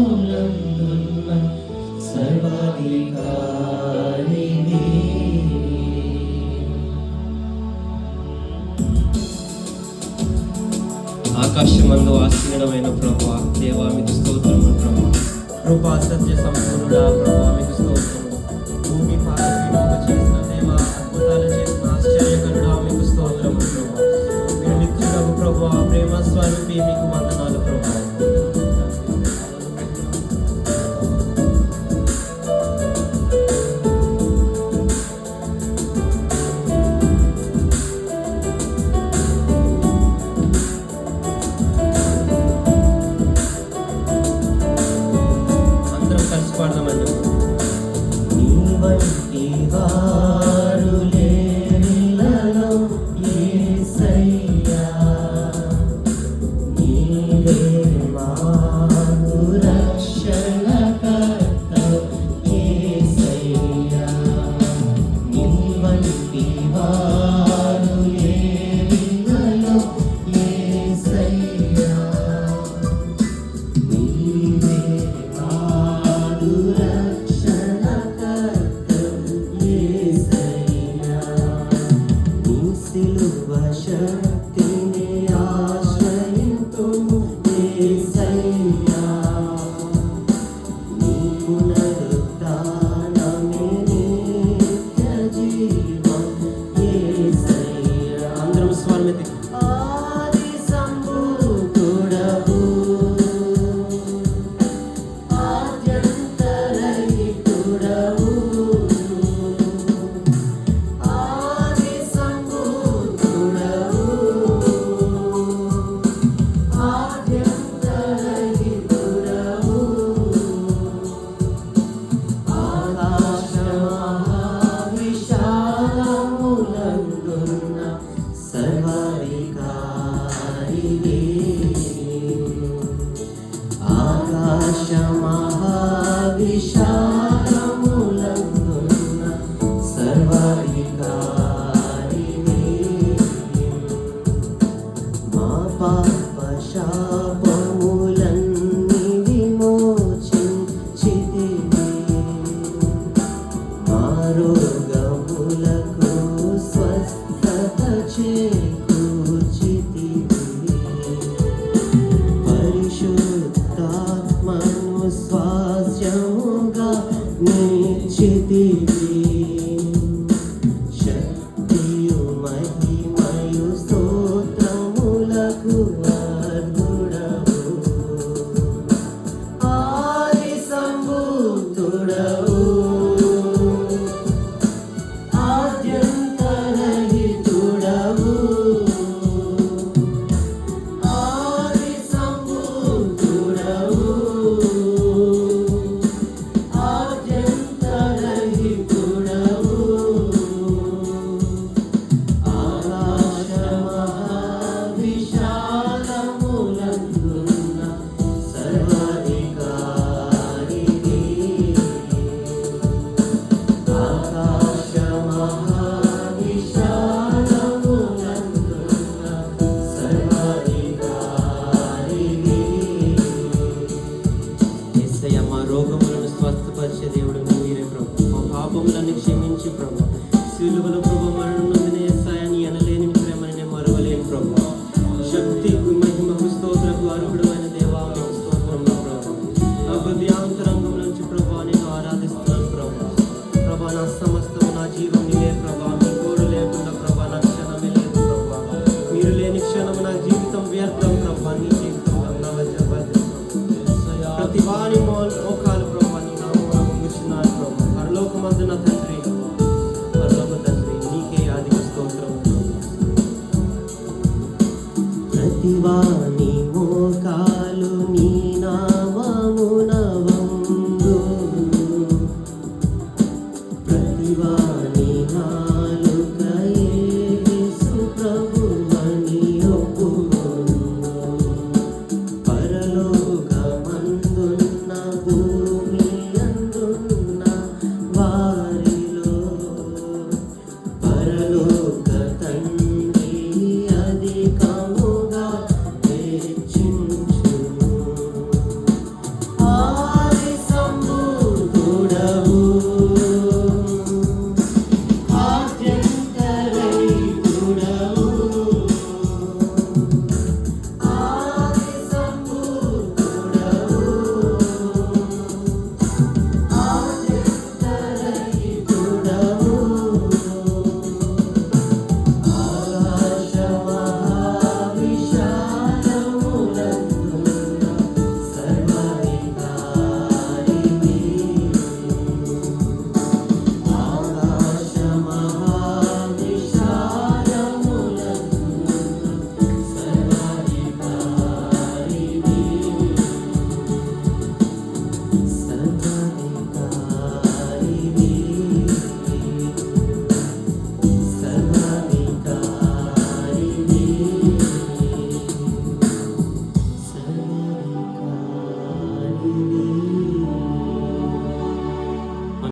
ఆకాశమహావిశాలములందున్న సర్వాధికారిణి ఆకాశమందు ఆశీనమైన ప్రభా దేవా మీకు స్తోత్రము ప్రభా. కృపా సత్య సంపూర్ణ ప్రభా మీకు స్తోత్రం. Sarva క్షమించి ప్రభా. సిలువల ప్రభు మరణం నొందిన యేసయ్యని అనలేని ప్రేమని ప్రభు. శక్తి మహిమకు స్తోత్రకు అర్హుడమైన దేవా మీకు స్తోత్రములు ప్రభు. నా హృదయాంతరంగం నుంచి ప్రభా నేను ఆరాధిస్తున్నాను ప్రభా. ప్రభా నా సమస్తం నా జీవం నీవే ప్రభా. మీ కోరు లేకుండా ప్రభా నా క్షణమే లేదు ప్రభా. మీరు లేని క్షణం నా జీవితం వ్యర్థం ప్రభా. నీ జీవితం నా ప్రతి వారి మోకాలు ప్రభా నీ నామమున వంగుచున్నాను ప్రభా. పరలోకమందు నా తండ్రి దేవా నీ మోకాలు నీ నామమున వందు ప్రతివా నీ